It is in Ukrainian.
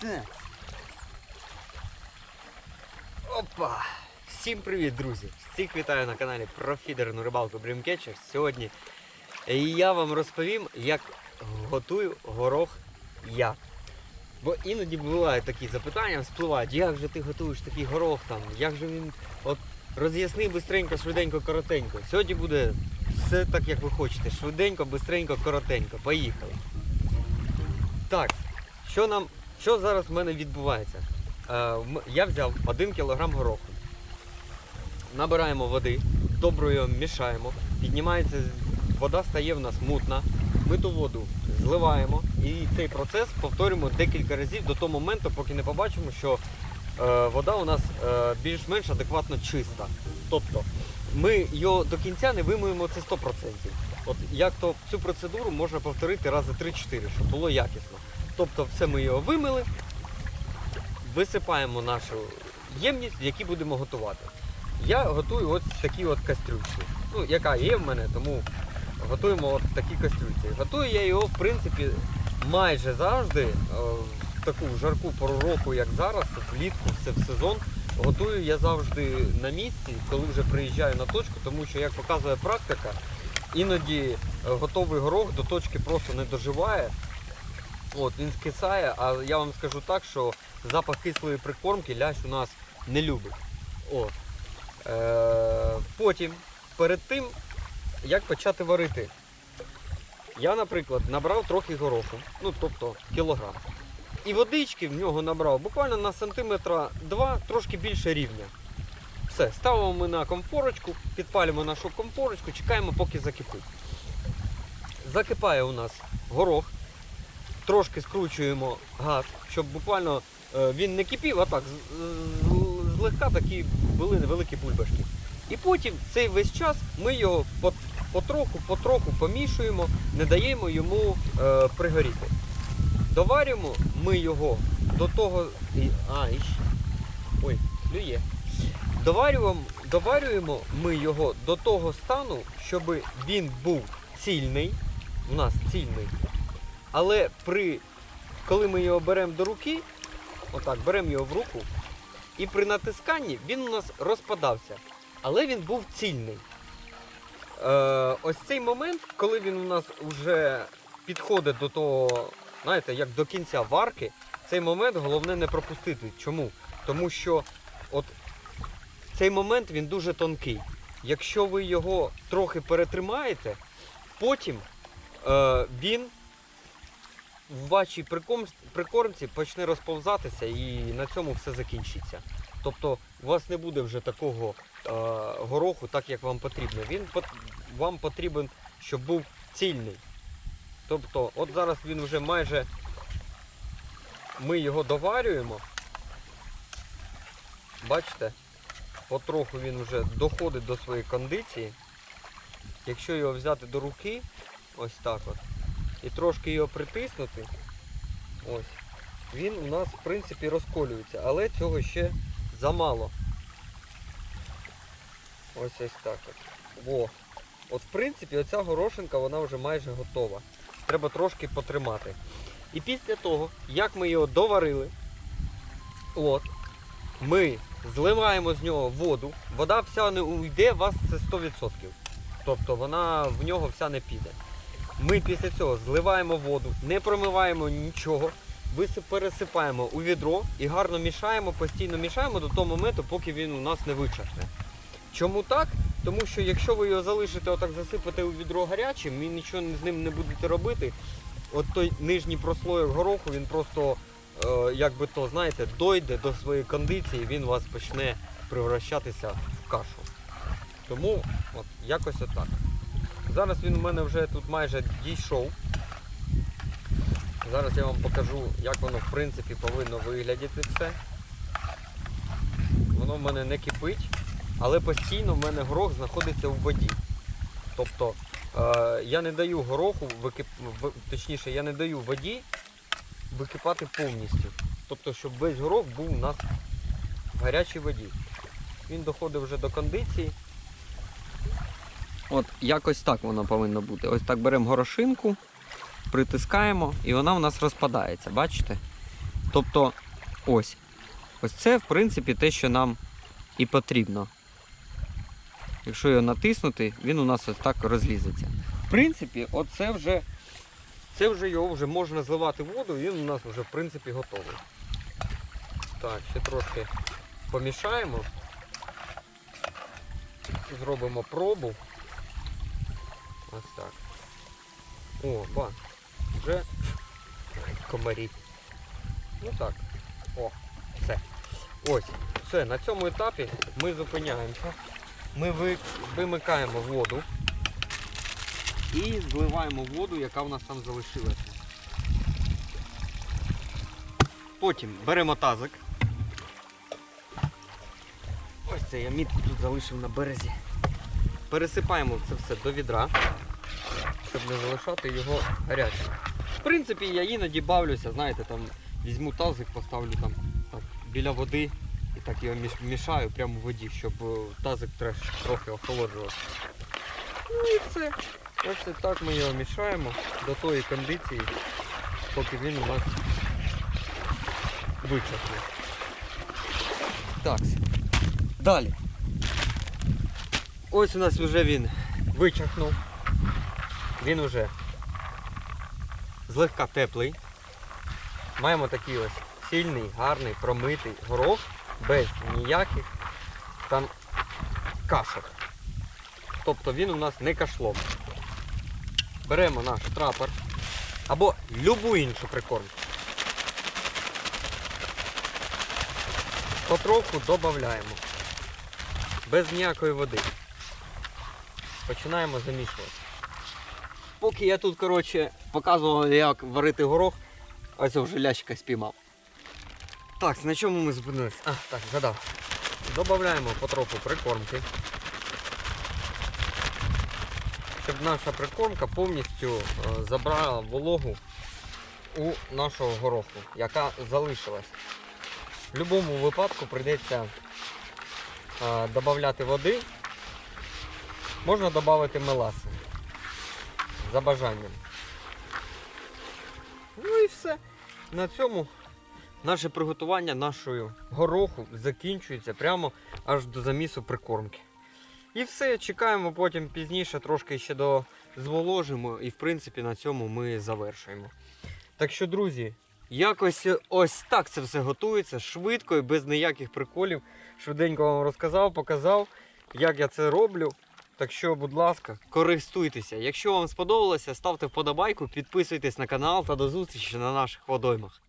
Так. Опа! Всім привіт, друзі! Всіх вітаю на каналі про фідерну рибалку Dreamcatcher. Сьогодні я вам розповім, як готую горох я. Бо іноді бувають такі запитання, спливають, як же ти готуєш такий горох там, як же він. От роз'ясни бистренько, швиденько, коротенько. Сьогодні буде все так, як ви хочете. Швиденько, бистренько, коротенько. Поїхали. Так, що нам, що зараз в мене відбувається? Е, я взяв 1 кг гороху. Набираємо води, добре мішаємо, піднімається, вода стає в нас мутна. Ми ту воду зливаємо і цей процес повторюємо декілька разів до того моменту, поки не побачимо, що е, вода у нас е, більш-менш адекватно чиста. Тобто ми його до кінця не вимиємо це 100%. От як то цю процедуру можна повторити рази 3-4, щоб було якісно. Тобто все ми його вимили, висипаємо нашу ємність, в будемо готувати. Я готую от в такій от кастрюльці. Ну, яка є в мене, тому готуємо от в такій кастрюльці. Готую я його, в принципі, майже завжди, е, в таку жарку пору року, як зараз, влітку, все в сезон. Готую я завжди на місці, коли вже приїжджаю на точку, тому що, як показує практика, іноді е, готовий горох до точки просто не доживає. От, він скисає, а я вам скажу так, що запах кислої прикормки лящ у нас не любить. От. Е, потім, перед тим, як почати варити, я, наприклад, набрав трохи гороху, ну тобто кілограм. І водички в нього набрав буквально на сантиметра два, трошки більше рівня. Все, ставимо ми на комфорочку, підпалюємо нашу комфорочку, чекаємо, поки закипить. Закипає у нас горох, трошки скручуємо газ, щоб буквально е, він не кипів, а так злегка такі були невеликі бульбашки. І потім цей весь час ми його потроху, потроху помішуємо, не даємо йому е, пригоріти. Доварюємо ми його до того. А, і. Ой, клює. Доварюємо, доварюємо ми його до того стану, щоб він був цільний. У нас цільний. Але при, коли ми його беремо до руки, отак, беремо його в руку, і при натисканні він у нас розпадався. Але він був цільний. Е, ось цей момент, коли він у нас вже підходить до того, знаєте, як до кінця варки, цей момент головне не пропустити. Чому? Тому що от цей момент він дуже тонкий. Якщо ви його трохи перетримаєте, потім е, він в вашій прикормці почне розповзатися і на цьому все закінчиться. Тобто у вас не буде вже такого е, гороху, так як вам потрібно. Він вам потрібен, щоб був цільний. Тобто, от зараз він вже майже ми його доварюємо. Бачите? Потроху він вже доходить до своєї кондиції. Якщо його взяти до руки, ось так от, і трошки його притиснути, ось, він у нас в принципі розколюється, але цього ще замало. Ось ось так от. Во. От в принципі оця горошинка вона вже майже готова. Треба трошки потримати. І після того, як ми його доварили, от, ми зливаємо з нього воду. Вода вся не уйде, у вас це 100%. Тобто вона в нього вся не піде. Ми після цього зливаємо воду, не промиваємо нічого, пересипаємо у відро і гарно мішаємо, постійно мішаємо до того моменту, поки він у нас не вичахне. Чому так? Тому що якщо ви його залишите отак засипати у відро гарячим і нічого з ним не будете робити, от той нижній прослоєк гороху, він просто, е, як би то, знаєте, дойде до своєї кондиції, він у вас почне превращатися в кашу. Тому от якось отак. Зараз він у мене вже тут майже дійшов. Зараз я вам покажу, як воно в принципі повинно виглядати все. Воно в мене не кипить, але постійно в мене горох знаходиться у воді. Тобто е, я не даю гороху, викип... точніше, я не даю воді википати повністю. Тобто, щоб весь горох був у нас в гарячій воді. Він доходить вже до кондиції. От якось так воно повинно бути. Ось так беремо горошинку, притискаємо і вона у нас розпадається, бачите? Тобто, ось. Ось це, в принципі, те, що нам і потрібно. Якщо його натиснути, він у нас ось так розлізеться. В принципі, оце вже, це вже його вже можна зливати в воду, він у нас вже в принципі готовий. Так, ще трошки помішаємо. Зробимо пробу. Ось так. О, ба, вже комарі. Ну так. О, все. Ось, все, на цьому етапі ми зупиняємося. Ми вимикаємо воду і зливаємо воду, яка в нас там залишилася. Потім беремо тазик. Ось це я мітку тут залишив на березі. Пересипаємо це все до відра, щоб не залишати його гарячим. В принципі, я іноді бавлюся, знаєте, там візьму тазик, поставлю там так, біля води і так його міш- мішаю прямо в воді, щоб е, тазик трохи охолоджувався. Ну і все. Ось так ми його мішаємо до тої кондиції, поки він у нас вичахне. Так. Далі. Ось у нас вже він вичахнув. Він уже злегка теплий. Маємо такий ось сильний, гарний, промитий горох без ніяких там кашок. Тобто він у нас не кашлок. Беремо наш трапор або любу іншу прикормку. Потроху додаємо. Без ніякої води. Починаємо замішувати. Поки я тут, коротше, показував, як варити горох, ось вже лящика спіймав. Так, на чому ми зупинились? А, так, згадав. Додаємо потроху прикормки. Щоб наша прикормка повністю е, забрала вологу у нашого гороху, яка залишилась. В будь-якому випадку прийдеться е, додати води. Можна додати меласи за бажанням. Ну і все. На цьому наше приготування нашої гороху закінчується прямо аж до замісу прикормки. І все, чекаємо потім пізніше, трошки ще до зволожимо, і в принципі на цьому ми завершуємо. Так що, друзі, якось ось так це все готується, швидко і без ніяких приколів. Швиденько вам розказав, показав, як я це роблю. Так що, будь ласка, користуйтеся. Якщо вам сподобалося, ставте вподобайку, підписуйтесь на канал та до зустрічі на наших водоймах.